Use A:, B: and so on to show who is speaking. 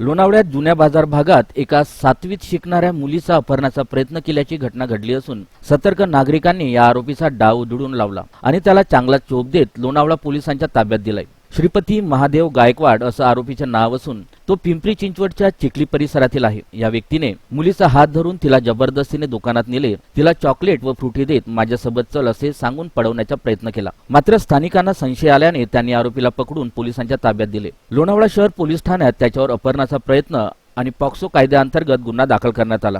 A: लोणावळ्यात जुन्या बाजार भागात एका सातवीत शिकणाऱ्या मुलीचा अपहरणाचा प्रयत्न केल्याची घटना घडली असून सतर्क नागरिकांनी या आरोपीचा डाव उधळून लावला आणि त्याला चांगला चोप देत लोणावळा पोलिसांच्या ताब्यात दिलाय. श्रीपती महादेव गायकवाड असं आरोपीचं नाव असून तो पिंपरी चिंचवडच्या चिखली परिसरातील आहे. या व्यक्तीने मुलीचा हात धरून तिला जबरदस्तीने दुकानात नेले. तिला चॉकलेट व फ्रुटी देत माझ्यासोबत चल असे सांगून पळवण्याचा प्रयत्न केला. मात्र स्थानिकांना संशय आल्याने त्यांनी आरोपीला पकडून पोलिसांच्या ताब्यात दिले. लोणावळा शहर पोलीस ठाण्यात त्याच्यावर अपहरणाचा प्रयत्न आणि पॉक्सो कायद्याअंतर्गत गुन्हा दाखल करण्यात आला.